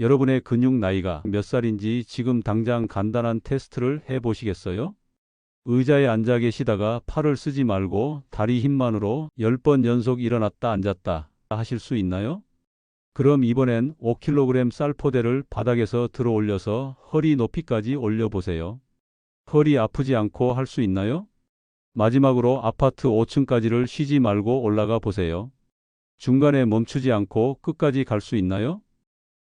여러분의 근육 나이가 몇 살인지 지금 당장 간단한 테스트를 해 보시겠어요? 의자에 앉아 계시다가 팔을 쓰지 말고 다리 힘만으로 10번 연속 일어났다 앉았다 하실 수 있나요? 그럼 이번엔 5kg 쌀포대를 바닥에서 들어 올려서 허리 높이까지 올려보세요. 허리 아프지 않고 할 수 있나요? 마지막으로 아파트 5층까지를 쉬지 말고 올라가 보세요. 중간에 멈추지 않고 끝까지 갈 수 있나요?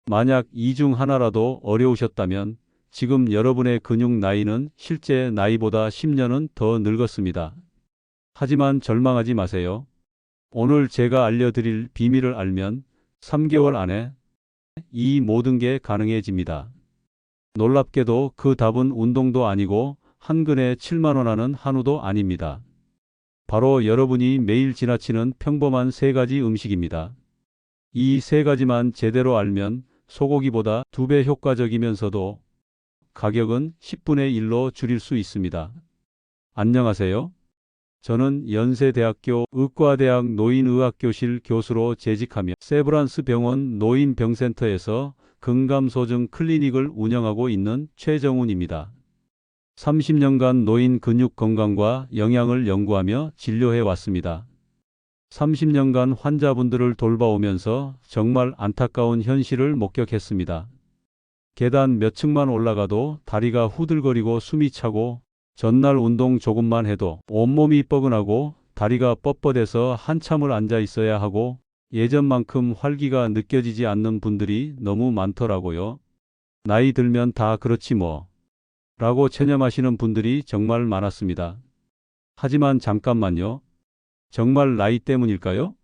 만약 이 중 하나라도 어려우셨다면 지금 여러분의 근육 나이는 실제 나이보다 10년은 더 늙었습니다. 하지만 절망하지 마세요. 오늘 제가 알려드릴 비밀을 알면 3개월 안에 이 모든 게 가능해집니다. 놀랍게도 그 답은 운동도 아니고 한 근에 7만원 하는 한우도 아닙니다. 바로 여러분이 매일 지나치는 평범한 세 가지 음식입니다. 이 세 가지만 제대로 알면 소고기보다 두 배 효과적이면서도 가격은 10분의 1로 줄일 수 있습니다. 안녕하세요. 저는 연세대학교 의과대학 노인의학교실 교수로 재직하며 세브란스 병원 노인병센터에서 근감소증 클리닉을 운영하고 있는 최정훈입니다. 30년간 노인 근육 건강과 영양을 연구하며 진료해 왔습니다. 30년간 환자분들을 돌봐오면서 정말 안타까운 현실을 목격했습니다. 계단 몇 층만 올라가도 다리가 후들거리고 숨이 차고 전날 운동 조금만 해도 온몸이 뻐근하고 다리가 뻣뻣해서 한참을 앉아 있어야 하고 예전만큼 활기가 느껴지지 않는 분들이 너무 많더라고요. 나이 들면 다 그렇지 뭐. 라고 체념하시는 분들이 정말 많았습니다. 하지만 잠깐만요. 정말 나이 때문일까요?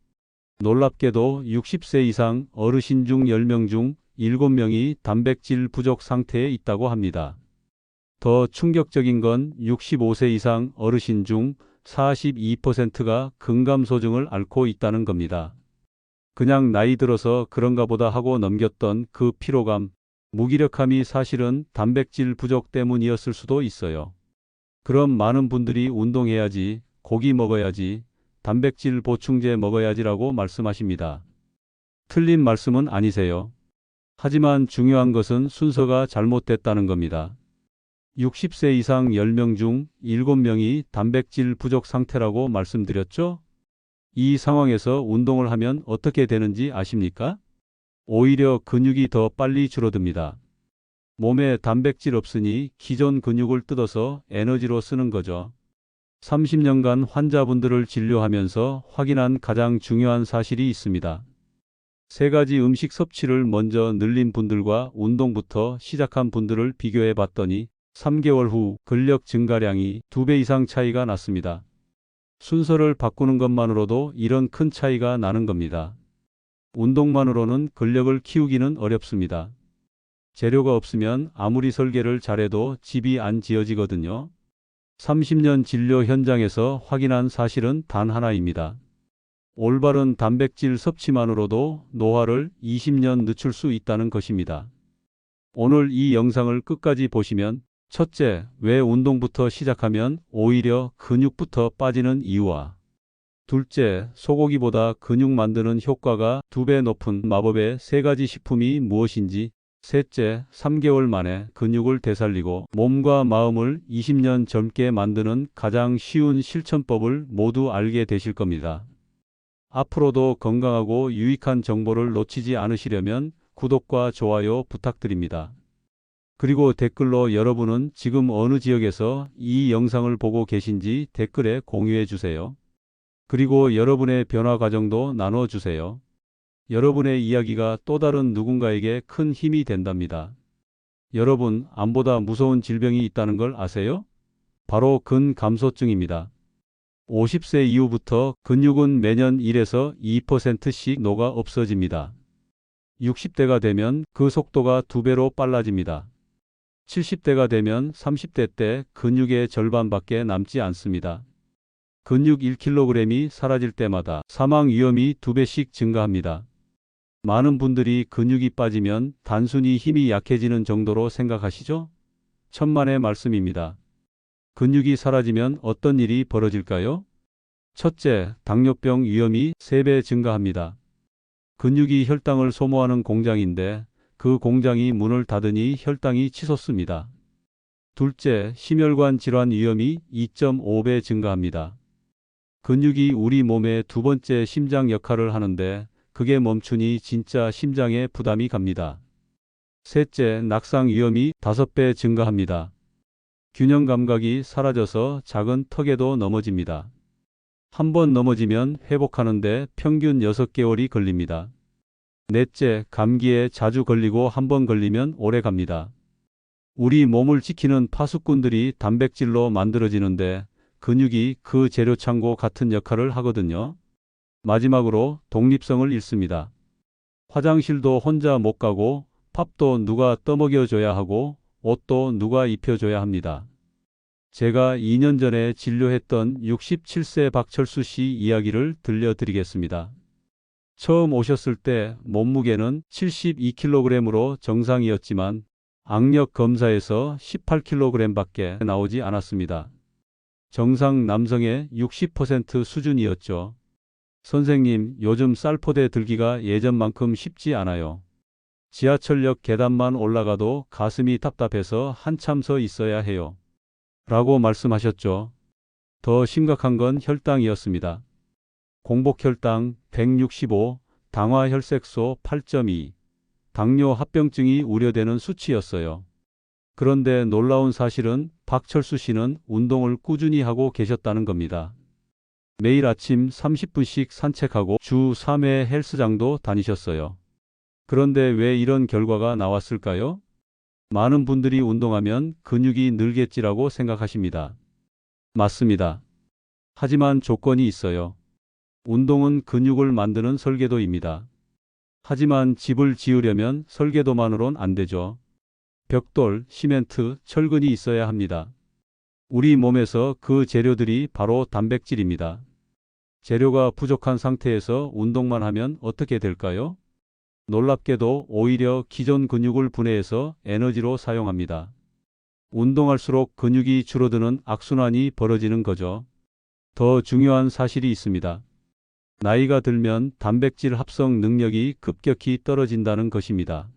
놀랍게도 60세 이상 어르신 중 10명 중 7명이 단백질 부족 상태에 있다고 합니다. 더 충격적인 건 65세 이상 어르신 중 42%가 근감소증을 앓고 있다는 겁니다. 그냥 나이 들어서 그런가 보다 하고 넘겼던 그 피로감, 무기력함이 사실은 단백질 부족 때문이었을 수도 있어요. 그럼 많은 분들이 운동해야지, 고기 먹어야지, 단백질 보충제 먹어야지라고 말씀하십니다. 틀린 말씀은 아니세요. 하지만 중요한 것은 순서가 잘못됐다는 겁니다. 60세 이상 10명 중 7명이 단백질 부족 상태라고 말씀드렸죠? 이 상황에서 운동을 하면 어떻게 되는지 아십니까? 오히려 근육이 더 빨리 줄어듭니다. 몸에 단백질 없으니 기존 근육을 뜯어서 에너지로 쓰는 거죠. 30년간 환자분들을 진료하면서 확인한 가장 중요한 사실이 있습니다. 세 가지 음식 섭취를 먼저 늘린 분들과 운동부터 시작한 분들을 비교해 봤더니 3개월 후 근력 증가량이 2배 이상 차이가 났습니다. 순서를 바꾸는 것만으로도 이런 큰 차이가 나는 겁니다. 운동만으로는 근력을 키우기는 어렵습니다. 재료가 없으면 아무리 설계를 잘해도 집이 안 지어지거든요. 30년 진료 현장에서 확인한 사실은 단 하나입니다. 올바른 단백질 섭취만으로도 노화를 20년 늦출 수 있다는 것입니다. 오늘 이 영상을 끝까지 보시면 첫째, 왜 운동부터 시작하면 오히려 근육부터 빠지는 이유와 둘째, 소고기보다 근육 만드는 효과가 두 배 높은 마법의 세 가지 식품이 무엇인지 셋째, 3개월 만에 근육을 되살리고 몸과 마음을 20년 젊게 만드는 가장 쉬운 실천법을 모두 알게 되실 겁니다. 앞으로도 건강하고 유익한 정보를 놓치지 않으시려면 구독과 좋아요 부탁드립니다. 그리고 댓글로 여러분은 지금 어느 지역에서 이 영상을 보고 계신지 댓글에 공유해 주세요. 그리고 여러분의 변화 과정도 나눠 주세요. 여러분의 이야기가 또 다른 누군가에게 큰 힘이 된답니다. 여러분, 암보다 무서운 질병이 있다는 걸 아세요? 바로 근감소증입니다. 50세 이후부터 근육은 매년 1에서 2%씩 녹아 없어집니다. 60대가 되면 그 속도가 2배로 빨라집니다. 70대가 되면 30대 때 근육의 절반밖에 남지 않습니다. 근육 1kg이 사라질 때마다 사망 위험이 2배씩 증가합니다. 많은 분들이 근육이 빠지면 단순히 힘이 약해지는 정도로 생각하시죠? 천만의 말씀입니다. 근육이 사라지면 어떤 일이 벌어질까요? 첫째, 당뇨병 위험이 3배 증가합니다. 근육이 혈당을 소모하는 공장인데 그 공장이 문을 닫으니 혈당이 치솟습니다. 둘째, 심혈관 질환 위험이 2.5배 증가합니다. 근육이 우리 몸의 두 번째 심장 역할을 하는데 그게 멈추니 진짜 심장에 부담이 갑니다. 셋째, 낙상 위험이 5배 증가합니다. 균형 감각이 사라져서 작은 턱에도 넘어집니다. 한 번 넘어지면 회복하는데 평균 6개월이 걸립니다. 넷째, 감기에 자주 걸리고 한 번 걸리면 오래 갑니다. 우리 몸을 지키는 파수꾼들이 단백질로 만들어지는데 근육이 그 재료 창고 같은 역할을 하거든요. 마지막으로 독립성을 잃습니다. 화장실도 혼자 못 가고 밥도 누가 떠먹여줘야 하고 옷도 누가 입혀줘야 합니다. 제가 2년 전에 진료했던 67세 박철수 씨 이야기를 들려드리겠습니다. 처음 오셨을 때 몸무게는 72kg으로 정상이었지만 악력 검사에서 18kg 밖에 나오지 않았습니다. 정상 남성의 60% 수준이었죠. 선생님, 요즘 쌀포대 들기가 예전만큼 쉽지 않아요. 지하철역 계단만 올라가도 가슴이 답답해서 한참 서 있어야 해요. 라고 말씀하셨죠. 더 심각한 건 혈당이었습니다. 공복혈당 165, 당화혈색소 8.2, 당뇨 합병증이 우려되는 수치였어요. 그런데 놀라운 사실은 박철수 씨는 운동을 꾸준히 하고 계셨다는 겁니다. 매일 아침 30분씩 산책하고 주 3회 헬스장도 다니셨어요. 그런데 왜 이런 결과가 나왔을까요? 많은 분들이 운동하면 근육이 늘겠지라고 생각하십니다. 맞습니다. 하지만 조건이 있어요. 운동은 근육을 만드는 설계도입니다. 하지만 집을 지으려면 설계도만으론 안 되죠. 벽돌, 시멘트, 철근이 있어야 합니다. 우리 몸에서 그 재료들이 바로 단백질입니다. 재료가 부족한 상태에서 운동만 하면 어떻게 될까요? 놀랍게도 오히려 기존 근육을 분해해서 에너지로 사용합니다. 운동할수록 근육이 줄어드는 악순환이 벌어지는 거죠. 더 중요한 사실이 있습니다. 나이가 들면 단백질 합성 능력이 급격히 떨어진다는 것입니다.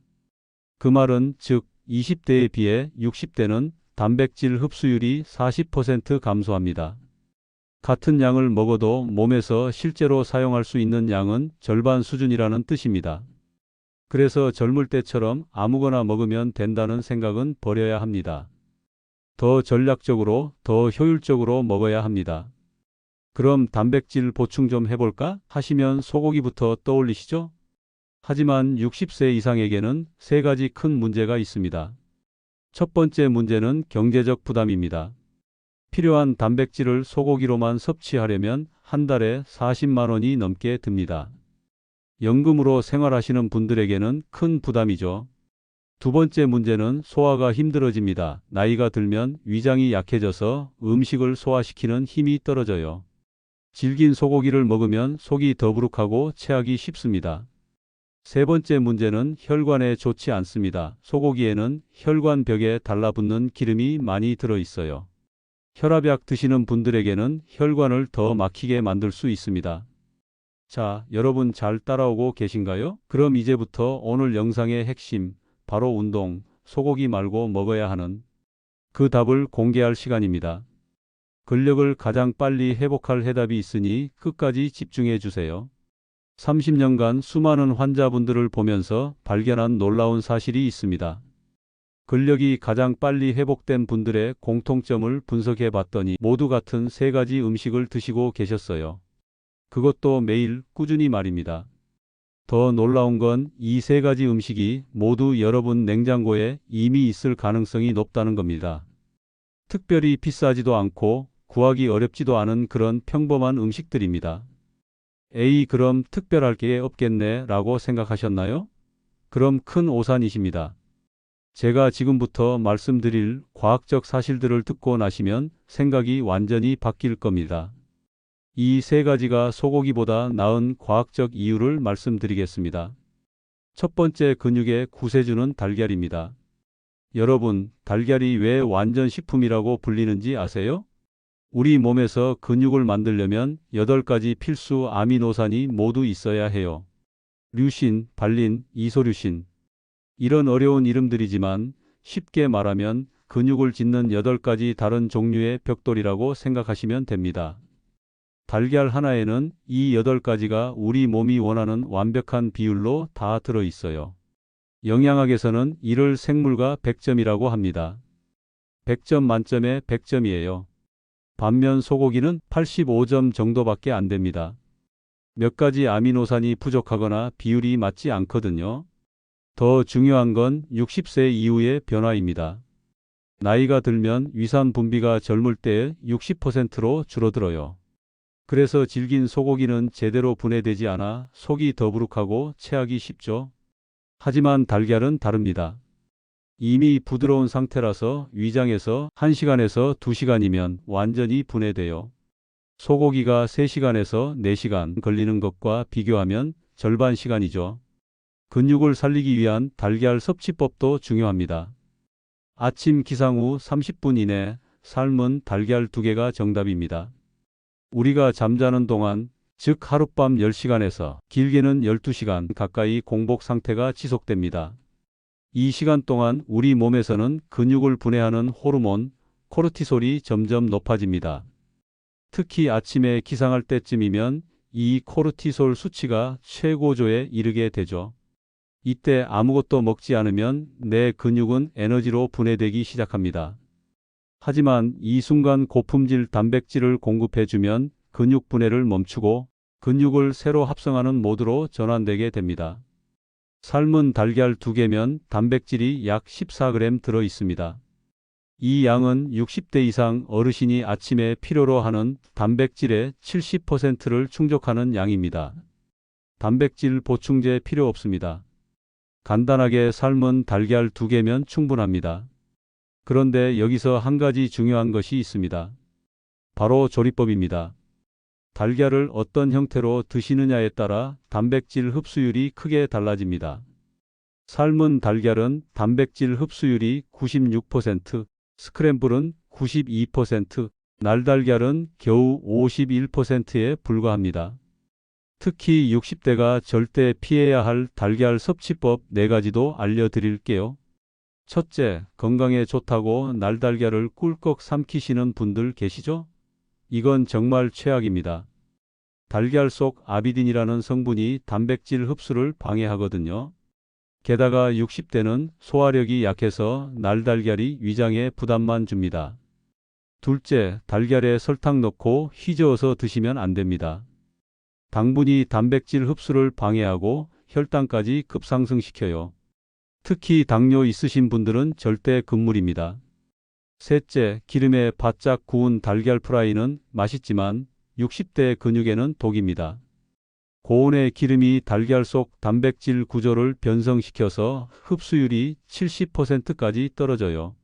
그 말은 즉 20대에 비해 60대는 단백질 흡수율이 40% 감소합니다. 같은 양을 먹어도 몸에서 실제로 사용할 수 있는 양은 절반 수준이라는 뜻입니다. 그래서 젊을 때처럼 아무거나 먹으면 된다는 생각은 버려야 합니다. 더 전략적으로, 더 효율적으로 먹어야 합니다. 그럼 단백질 보충 좀 해볼까? 하시면 소고기부터 떠올리시죠? 하지만 60세 이상에게는 세 가지 큰 문제가 있습니다. 첫 번째 문제는 경제적 부담입니다. 필요한 단백질을 소고기로만 섭취하려면 한 달에 40만 원이 넘게 듭니다. 연금으로 생활하시는 분들에게는 큰 부담이죠. 두 번째 문제는 소화가 힘들어집니다. 나이가 들면 위장이 약해져서 음식을 소화시키는 힘이 떨어져요. 질긴 소고기를 먹으면 속이 더부룩하고 체하기 쉽습니다. 세 번째 문제는 혈관에 좋지 않습니다. 소고기에는 혈관벽에 달라붙는 기름이 많이 들어 있어요. 혈압약 드시는 분들에게는 혈관을 더 막히게 만들 수 있습니다. 자, 여러분 잘 따라오고 계신가요? 그럼 이제부터 오늘 영상의 핵심, 바로 운동, 소고기 말고 먹어야 하는 그 답을 공개할 시간입니다. 근력을 가장 빨리 회복할 해답이 있으니 끝까지 집중해 주세요. 30년간 수많은 환자분들을 보면서 발견한 놀라운 사실이 있습니다. 근력이 가장 빨리 회복된 분들의 공통점을 분석해 봤더니 모두 같은 세 가지 음식을 드시고 계셨어요. 그것도 매일 꾸준히 말입니다. 더 놀라운 건 이 세 가지 음식이 모두 여러분 냉장고에 이미 있을 가능성이 높다는 겁니다. 특별히 비싸지도 않고 구하기 어렵지도 않은 그런 평범한 음식들입니다. 에이, 그럼 특별할 게 없겠네 라고 생각하셨나요? 그럼 큰 오산이십니다. 제가 지금부터 말씀드릴 과학적 사실들을 듣고 나시면 생각이 완전히 바뀔 겁니다. 이 세 가지가 소고기보다 나은 과학적 이유를 말씀드리겠습니다. 첫 번째 근육의 구세주는 달걀입니다. 여러분, 달걀이 왜 완전 식품이라고 불리는지 아세요? 우리 몸에서 근육을 만들려면 8가지 필수 아미노산이 모두 있어야 해요. 류신, 발린, 이소류신. 이런 어려운 이름들이지만 쉽게 말하면 근육을 짓는 8가지 다른 종류의 벽돌이라고 생각하시면 됩니다. 달걀 하나에는 이 8가지가 우리 몸이 원하는 완벽한 비율로 다 들어 있어요. 영양학에서는 이를 생물과 100점이라고 합니다. 100점 만점에 100점이에요. 반면 소고기는 85점 정도밖에 안 됩니다. 몇 가지 아미노산이 부족하거나 비율이 맞지 않거든요. 더 중요한 건 60세 이후의 변화입니다. 나이가 들면 위산 분비가 젊을 때의 60%로 줄어들어요. 그래서 질긴 소고기는 제대로 분해되지 않아 속이 더부룩하고 체하기 쉽죠. 하지만 달걀은 다릅니다. 이미 부드러운 상태라서 위장에서 1시간에서 2시간이면 완전히 분해돼요. 소고기가 3시간에서 4시간 걸리는 것과 비교하면 절반 시간이죠. 근육을 살리기 위한 달걀 섭취법도 중요합니다. 아침 기상 후 30분 이내 삶은 달걀 2개가 정답입니다. 우리가 잠자는 동안, 즉 하룻밤 10시간에서 길게는 12시간 가까이 공복 상태가 지속됩니다. 이 시간 동안 우리 몸에서는 근육을 분해하는 호르몬, 코르티솔이 점점 높아집니다. 특히 아침에 기상할 때쯤이면 이 코르티솔 수치가 최고조에 이르게 되죠. 이때 아무것도 먹지 않으면 내 근육은 에너지로 분해되기 시작합니다. 하지만 이 순간 고품질 단백질을 공급해주면 근육 분해를 멈추고 근육을 새로 합성하는 모드로 전환되게 됩니다. 삶은 달걀 2개면 단백질이 약 14g 들어 있습니다. 이 양은 60대 이상 어르신이 아침에 필요로 하는 단백질의 70%를 충족하는 양입니다. 단백질 보충제 필요 없습니다. 간단하게 삶은 달걀 2개면 충분합니다. 그런데 여기서 한 가지 중요한 것이 있습니다. 바로 조리법입니다. 달걀을 어떤 형태로 드시느냐에 따라 단백질 흡수율이 크게 달라집니다. 삶은 달걀은 단백질 흡수율이 96%, 스크램블은 92%, 날달걀은 겨우 51%에 불과합니다. 특히 60대가 절대 피해야 할 달걀 섭취법 4가지도 알려드릴게요. 첫째, 건강에 좋다고 날달걀을 꿀꺽 삼키시는 분들 계시죠? 이건 정말 최악입니다. 달걀 속 아비딘이라는 성분이 단백질 흡수를 방해하거든요. 게다가 60대는 소화력이 약해서 날달걀이 위장에 부담만 줍니다. 둘째, 달걀에 설탕 넣고 휘저어서 드시면 안 됩니다. 당분이 단백질 흡수를 방해하고 혈당까지 급상승시켜요. 특히 당뇨 있으신 분들은 절대 금물입니다. 셋째, 기름에 바짝 구운 달걀 프라이는 맛있지만 60대 근육에는 독입니다. 고온의 기름이 달걀 속 단백질 구조를 변성시켜서 흡수율이 70%까지 떨어져요.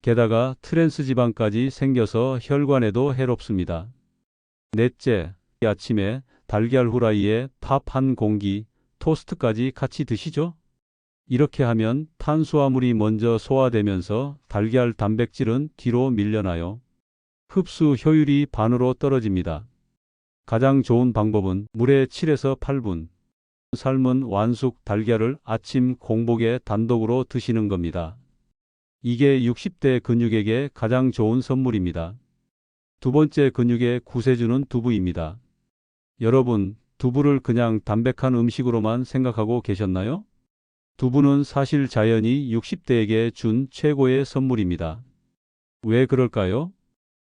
게다가 트랜스 지방까지 생겨서 혈관에도 해롭습니다. 넷째, 아침에 달걀 후라이에 밥 한 공기, 토스트까지 같이 드시죠? 이렇게 하면 탄수화물이 먼저 소화되면서 달걀 단백질은 뒤로 밀려나요. 흡수 효율이 반으로 떨어집니다. 가장 좋은 방법은 물에 7에서 8분 삶은 완숙 달걀을 아침 공복에 단독으로 드시는 겁니다. 이게 60대 근육에게 가장 좋은 선물입니다. 두 번째 근육의 구세주는 두부입니다. 여러분, 두부를 그냥 담백한 음식으로만 생각하고 계셨나요? 두부는 사실 자연이 60대에게 준 최고의 선물입니다. 왜 그럴까요?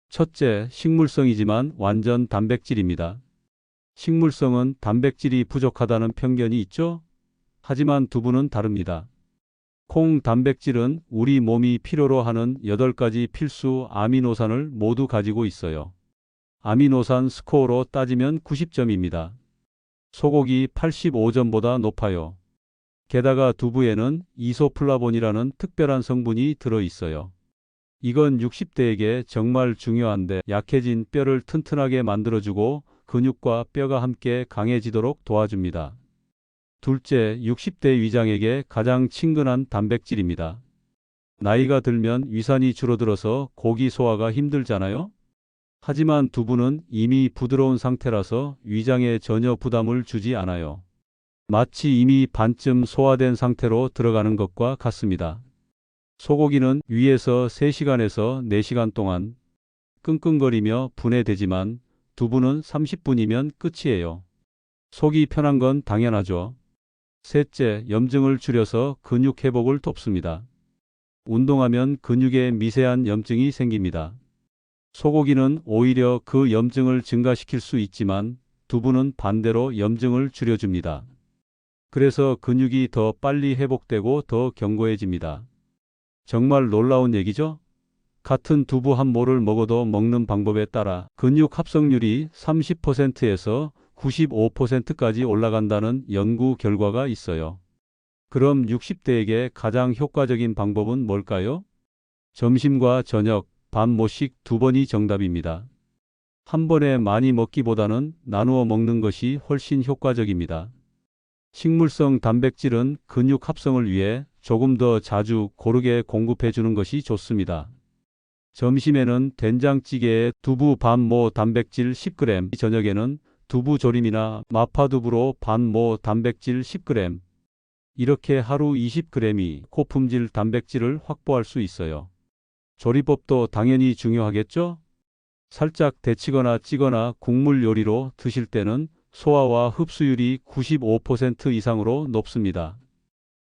첫째, 식물성이지만 완전 단백질입니다. 식물성은 단백질이 부족하다는 편견이 있죠? 하지만 두부는 다릅니다. 콩 단백질은 우리 몸이 필요로 하는 8가지 필수 아미노산을 모두 가지고 있어요. 아미노산 스코어로 따지면 90점입니다. 소고기 85점보다 높아요. 게다가 두부에는 이소플라본이라는 특별한 성분이 들어 있어요. 이건 60대에게 정말 중요한데 약해진 뼈를 튼튼하게 만들어주고 근육과 뼈가 함께 강해지도록 도와줍니다. 둘째, 60대 위장에게 가장 친근한 단백질입니다. 나이가 들면 위산이 줄어들어서 고기 소화가 힘들잖아요? 하지만 두부는 이미 부드러운 상태라서 위장에 전혀 부담을 주지 않아요. 마치 이미 반쯤 소화된 상태로 들어가는 것과 같습니다. 소고기는 위에서 3시간에서 4시간 동안 끙끙거리며 분해되지만 두부는 30분이면 끝이에요. 속이 편한 건 당연하죠. 셋째, 염증을 줄여서 근육 회복을 돕습니다. 운동하면 근육에 미세한 염증이 생깁니다. 소고기는 오히려 그 염증을 증가시킬 수 있지만 두부는 반대로 염증을 줄여줍니다. 그래서 근육이 더 빨리 회복되고 더 견고해집니다. 정말 놀라운 얘기죠? 같은 두부 한 모를 먹어도 먹는 방법에 따라 근육 합성률이 30%에서 95%까지 올라간다는 연구 결과가 있어요. 그럼 60대에게 가장 효과적인 방법은 뭘까요? 점심과 저녁, 반 모씩 두 번이 정답입니다. 한 번에 많이 먹기보다는 나누어 먹는 것이 훨씬 효과적입니다. 식물성 단백질은 근육 합성을 위해 조금 더 자주 고르게 공급해 주는 것이 좋습니다. 점심에는 된장찌개에 두부 반모 단백질 10g, 저녁에는 두부 조림이나 마파두부로 반모 단백질 10g, 이렇게 하루 20g이 고품질 단백질을 확보할 수 있어요. 조리법도 당연히 중요하겠죠? 살짝 데치거나 찌거나 국물 요리로 드실 때는 소화와 흡수율이 95% 이상으로 높습니다.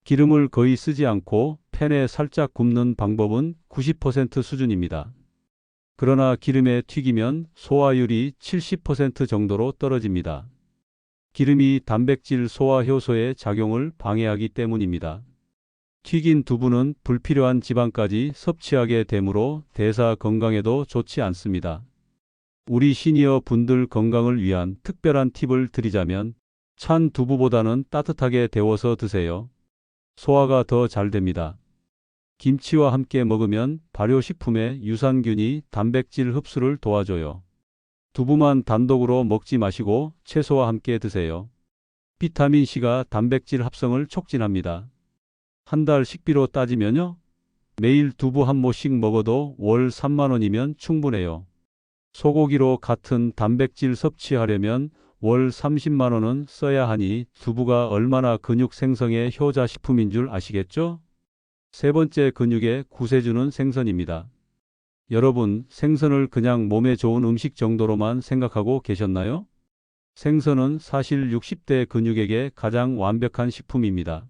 기름을 거의 쓰지 않고 팬에 살짝 굽는 방법은 90% 수준입니다. 그러나 기름에 튀기면 소화율이 70% 정도로 떨어집니다. 기름이 단백질 소화 효소의 작용을 방해하기 때문입니다. 튀긴 두부는 불필요한 지방까지 섭취하게 되므로 대사 건강에도 좋지 않습니다. 우리 시니어 분들 건강을 위한 특별한 팁을 드리자면 찬 두부보다는 따뜻하게 데워서 드세요. 소화가 더 잘 됩니다. 김치와 함께 먹으면 발효식품의 유산균이 단백질 흡수를 도와줘요. 두부만 단독으로 먹지 마시고 채소와 함께 드세요. 비타민C가 단백질 합성을 촉진합니다. 한 달 식비로 따지면요. 매일 두부 한 모씩 먹어도 월 3만 원이면 충분해요. 소고기로 같은 단백질 섭취하려면 월 30만 원은 써야 하니 두부가 얼마나 근육 생성에 효자 식품인 줄 아시겠죠? 세 번째 근육의 구세주는 생선입니다. 여러분, 생선을 그냥 몸에 좋은 음식 정도로만 생각하고 계셨나요? 생선은 사실 60대 근육에게 가장 완벽한 식품입니다.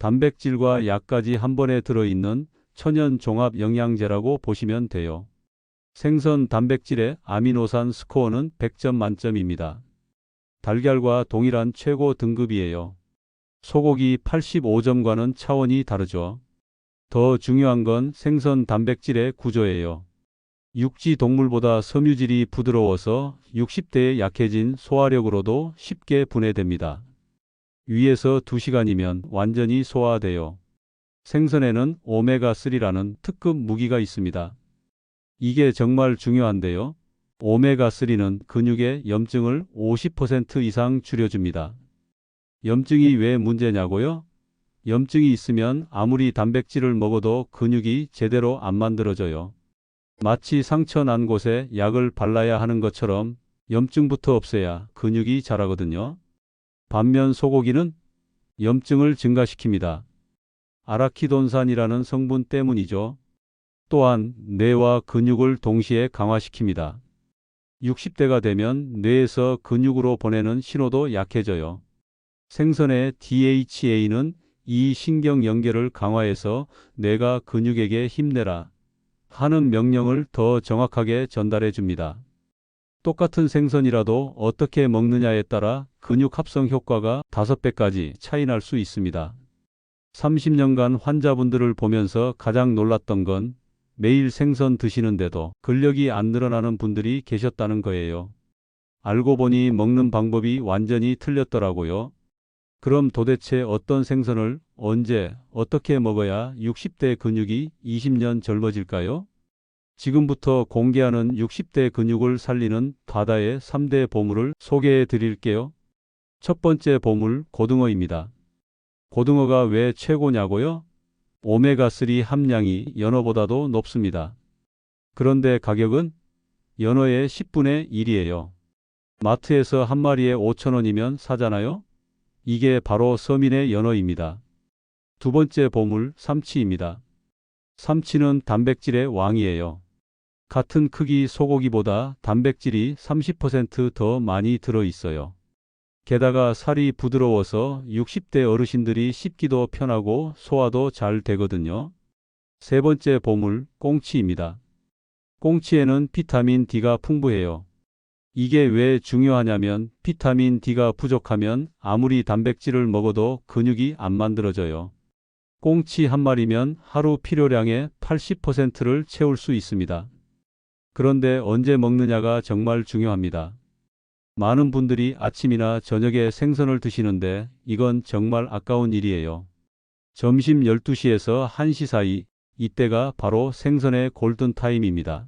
단백질과 약까지 한 번에 들어있는 천연 종합 영양제라고 보시면 돼요. 생선 단백질의 아미노산 스코어는 100점 만점입니다. 달걀과 동일한 최고 등급이에요. 소고기 85점과는 차원이 다르죠. 더 중요한 건 생선 단백질의 구조예요. 육지 동물보다 섬유질이 부드러워서 60대에 약해진 소화력으로도 쉽게 분해됩니다. 위에서 2시간이면 완전히 소화돼요. 생선에는 오메가3라는 특급 무기가 있습니다. 이게 정말 중요한데요. 오메가3는 근육의 염증을 50% 이상 줄여줍니다. 염증이 왜 문제냐고요? 염증이 있으면 아무리 단백질을 먹어도 근육이 제대로 안 만들어져요. 마치 상처 난 곳에 약을 발라야 하는 것처럼 염증부터 없애야 근육이 자라거든요. 반면 소고기는 염증을 증가시킵니다. 아라키돈산이라는 성분 때문이죠. 또한 뇌와 근육을 동시에 강화시킵니다. 60대가 되면 뇌에서 근육으로 보내는 신호도 약해져요. 생선의 DHA는 이 신경 연결을 강화해서 뇌가 근육에게 힘내라 하는 명령을 더 정확하게 전달해 줍니다. 똑같은 생선이라도 어떻게 먹느냐에 따라 근육 합성 효과가 5배까지 차이 날 수 있습니다. 30년간 환자분들을 보면서 가장 놀랐던 건 매일 생선 드시는데도 근력이 안 늘어나는 분들이 계셨다는 거예요. 알고 보니 먹는 방법이 완전히 틀렸더라고요. 그럼 도대체 어떤 생선을 언제 어떻게 먹어야 60대 근육이 20년 젊어질까요? 지금부터 공개하는 60대 근육을 살리는 바다의 3대 보물을 소개해 드릴게요. 첫 번째 보물 고등어입니다. 고등어가 왜 최고냐고요? 오메가3 함량이 연어보다도 높습니다. 그런데 가격은 연어의 10분의 1이에요. 마트에서 한 마리에 5천원이면 사잖아요? 이게 바로 서민의 연어입니다. 두 번째 보물 삼치입니다. 삼치는 단백질의 왕이에요. 같은 크기 소고기보다 단백질이 30%더 많이 들어 있어요. 게다가 살이 부드러워서 60대 어르신들이 씹기도 편하고 소화도 잘 되거든요. 세 번째 보물 꽁치입니다. 꽁치에는 비타민 D가 풍부해요. 이게 왜 중요하냐면 비타민 D가 부족하면 아무리 단백질을 먹어도 근육이 안 만들어져요. 꽁치 한 마리면 하루 필요량의 80%를 채울 수 있습니다. 그런데 언제 먹느냐가 정말 중요합니다. 많은 분들이 아침이나 저녁에 생선을 드시는데 이건 정말 아까운 일이에요. 점심 12시에서 1시 사이 이때가 바로 생선의 골든 타임입니다.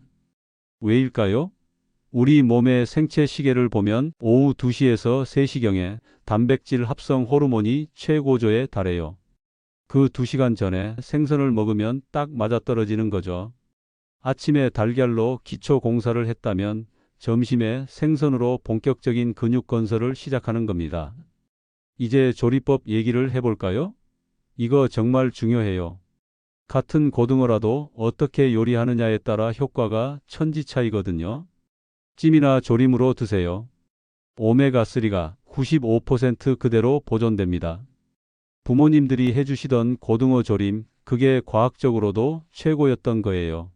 왜일까요? 우리 몸의 생체 시계를 보면 오후 2시에서 3시경에 단백질 합성 호르몬이 최고조에 달해요. 그 2시간 전에 생선을 먹으면 딱 맞아떨어지는 거죠. 아침에 달걀로 기초 공사를 했다면 점심에 생선으로 본격적인 근육 건설을 시작하는 겁니다. 이제 조리법 얘기를 해볼까요? 이거 정말 중요해요. 같은 고등어라도 어떻게 요리하느냐에 따라 효과가 천지 차이거든요. 찜이나 조림으로 드세요. 오메가3가 95% 그대로 보존됩니다. 부모님들이 해주시던 고등어 조림, 그게 과학적으로도 최고였던 거예요.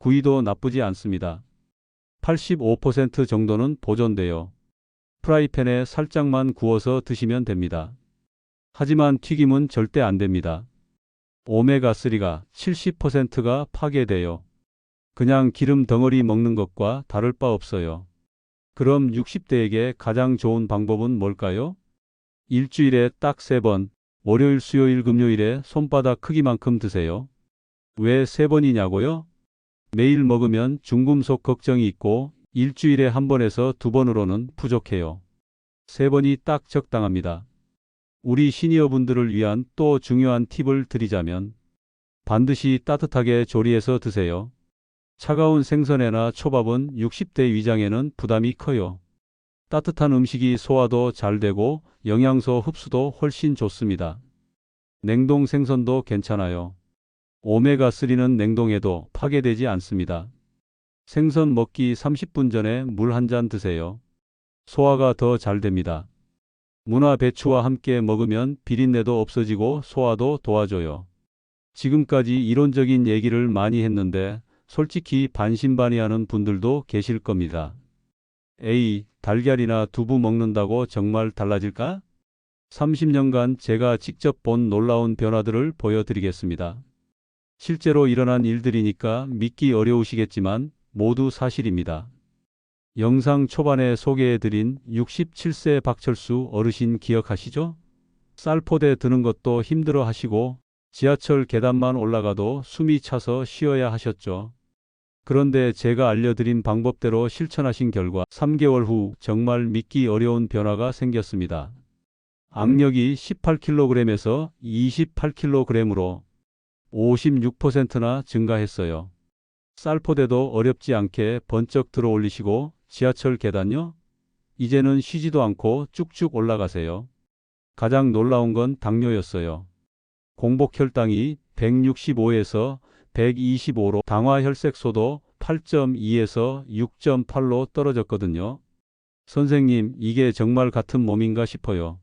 구이도 나쁘지 않습니다. 85% 정도는 보존돼요. 프라이팬에 살짝만 구워서 드시면 됩니다. 하지만 튀김은 절대 안 됩니다. 오메가3가 70%가 파괴돼요. 그냥 기름 덩어리 먹는 것과 다를 바 없어요. 그럼 60대에게 가장 좋은 방법은 뭘까요? 일주일에 딱 3번, 월요일, 수요일, 금요일에 손바닥 크기만큼 드세요. 왜 3번이냐고요? 매일 먹으면 중금속 걱정이 있고 일주일에 한 번에서 두 번으로는 부족해요. 세 번이 딱 적당합니다. 우리 시니어분들을 위한 또 중요한 팁을 드리자면 반드시 따뜻하게 조리해서 드세요. 차가운 생선회나 초밥은 60대 위장에는 부담이 커요. 따뜻한 음식이 소화도 잘 되고 영양소 흡수도 훨씬 좋습니다. 냉동 생선도 괜찮아요. 오메가3는 냉동해도 파괴되지 않습니다. 생선 먹기 30분 전에 물 한 잔 드세요. 소화가 더 잘 됩니다. 무나 배추와 함께 먹으면 비린내도 없어지고 소화도 도와줘요. 지금까지 이론적인 얘기를 많이 했는데 솔직히 반신반의하는 분들도 계실 겁니다. 에이, 달걀이나 두부 먹는다고 정말 달라질까? 30년간 제가 직접 본 놀라운 변화들을 보여드리겠습니다. 실제로 일어난 일들이니까 믿기 어려우시겠지만 모두 사실입니다. 영상 초반에 소개해드린 67세 박철수 어르신 기억하시죠? 쌀포대 드는 것도 힘들어 하시고 지하철 계단만 올라가도 숨이 차서 쉬어야 하셨죠. 그런데 제가 알려드린 방법대로 실천하신 결과 3개월 후 정말 믿기 어려운 변화가 생겼습니다. 악력이 18kg에서 28kg으로 56%나 증가했어요. 쌀포대도 어렵지 않게 번쩍 들어 올리시고 지하철 계단요? 이제는 쉬지도 않고 쭉쭉 올라가세요. 가장 놀라운 건 당뇨였어요. 공복 혈당이 165에서 125로 당화 혈색소도 8.2에서 6.8로 떨어졌거든요. 선생님, 이게 정말 같은 몸인가 싶어요.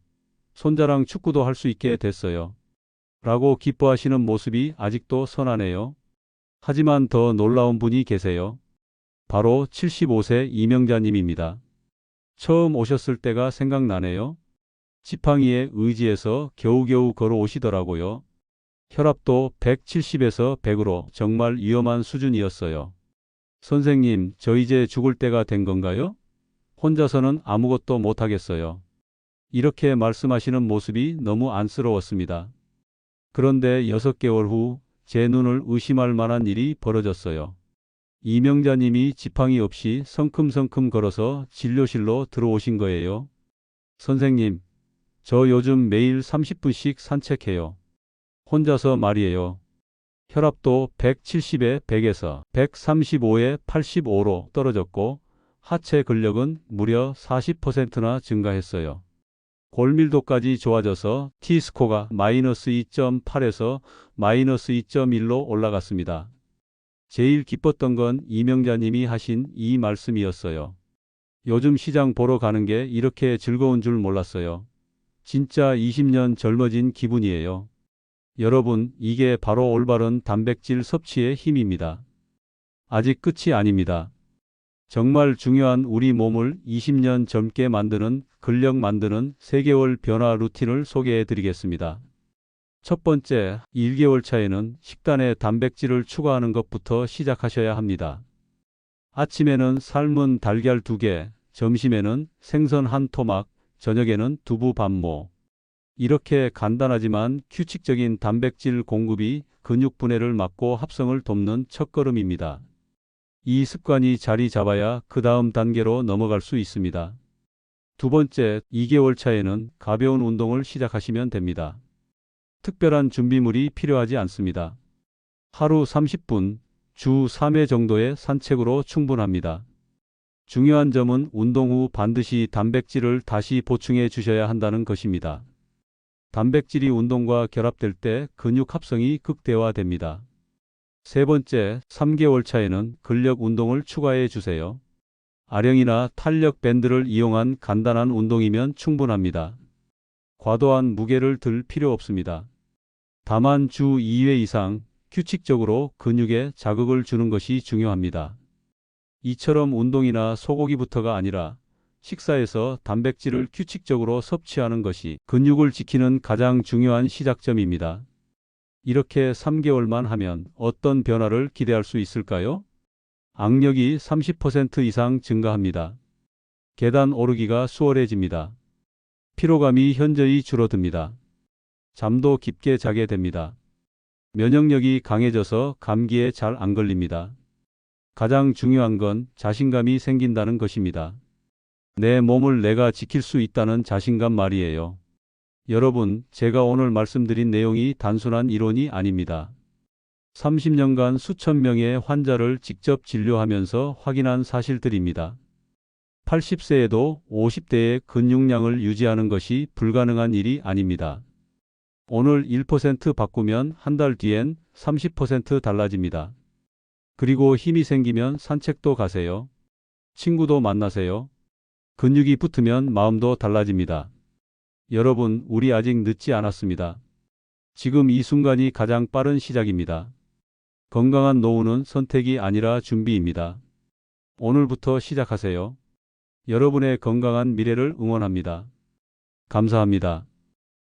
손자랑 축구도 할 수 있게 됐어요. 라고 기뻐하시는 모습이 아직도 선하네요. 하지만 더 놀라운 분이 계세요. 바로 75세 이명자님입니다. 처음 오셨을 때가 생각나네요. 지팡이에 의지해서 겨우겨우 걸어오시더라고요. 혈압도 170에서 100으로 정말 위험한 수준이었어요. 선생님, 저 이제 죽을 때가 된 건가요? 혼자서는 아무것도 못하겠어요. 이렇게 말씀하시는 모습이 너무 안쓰러웠습니다. 그런데 6개월 후 제 눈을 의심할 만한 일이 벌어졌어요. 이명자님이 지팡이 없이 성큼성큼 걸어서 진료실로 들어오신 거예요. 선생님, 저 요즘 매일 30분씩 산책해요. 혼자서 말이에요. 혈압도 170에 100에서 135에 85로 떨어졌고 하체 근력은 무려 40%나 증가했어요. 골밀도까지 좋아져서 T스코가 마이너스 2.8에서 마이너스 2.1로 올라갔습니다. 제일 기뻤던 건 이명자님이 하신 이 말씀이었어요. 요즘 시장 보러 가는 게 이렇게 즐거운 줄 몰랐어요. 진짜 20년 젊어진 기분이에요. 여러분, 이게 바로 올바른 단백질 섭취의 힘입니다. 아직 끝이 아닙니다. 정말 중요한 우리 몸을 20년 젊게 만드는 근력 만드는 3개월 변화 루틴을 소개해 드리겠습니다. 첫 번째, 1개월 차에는 식단에 단백질을 추가하는 것부터 시작하셔야 합니다. 아침에는 삶은 달걀 2개, 점심에는 생선 한 토막, 저녁에는 두부 반모. 이렇게 간단하지만 규칙적인 단백질 공급이 근육 분해를 막고 합성을 돕는 첫걸음입니다. 이 습관이 자리 잡아야 그 다음 단계로 넘어갈 수 있습니다. 두 번째, 2개월 차에는 가벼운 운동을 시작하시면 됩니다. 특별한 준비물이 필요하지 않습니다. 하루 30분, 주 3회 정도의 산책으로 충분합니다. 중요한 점은 운동 후 반드시 단백질을 다시 보충해 주셔야 한다는 것입니다. 단백질이 운동과 결합될 때 근육 합성이 극대화됩니다. 세 번째, 3개월 차에는 근력 운동을 추가해 주세요. 아령이나 탄력 밴드를 이용한 간단한 운동이면 충분합니다. 과도한 무게를 들 필요 없습니다. 다만 주 2회 이상 규칙적으로 근육에 자극을 주는 것이 중요합니다. 이처럼 운동이나 소고기부터가 아니라 식사에서 단백질을 규칙적으로 섭취하는 것이 근육을 지키는 가장 중요한 시작점입니다. 이렇게 3개월만 하면 어떤 변화를 기대할 수 있을까요? 악력이 30% 이상 증가합니다. 계단 오르기가 수월해집니다. 피로감이 현저히 줄어듭니다. 잠도 깊게 자게 됩니다. 면역력이 강해져서 감기에 잘 안 걸립니다. 가장 중요한 건 자신감이 생긴다는 것입니다. 내 몸을 내가 지킬 수 있다는 자신감 말이에요. 여러분, 제가 오늘 말씀드린 내용이 단순한 이론이 아닙니다. 30년간 수천 명의 환자를 직접 진료하면서 확인한 사실들입니다. 80세에도 50대의 근육량을 유지하는 것이 불가능한 일이 아닙니다. 오늘 1% 바꾸면 한 달 뒤엔 30% 달라집니다. 그리고 힘이 생기면 산책도 가세요. 친구도 만나세요. 근육이 붙으면 마음도 달라집니다. 여러분, 우리 아직 늦지 않았습니다. 지금 이 순간이 가장 빠른 시작입니다. 건강한 노후는 선택이 아니라 준비입니다. 오늘부터 시작하세요. 여러분의 건강한 미래를 응원합니다. 감사합니다.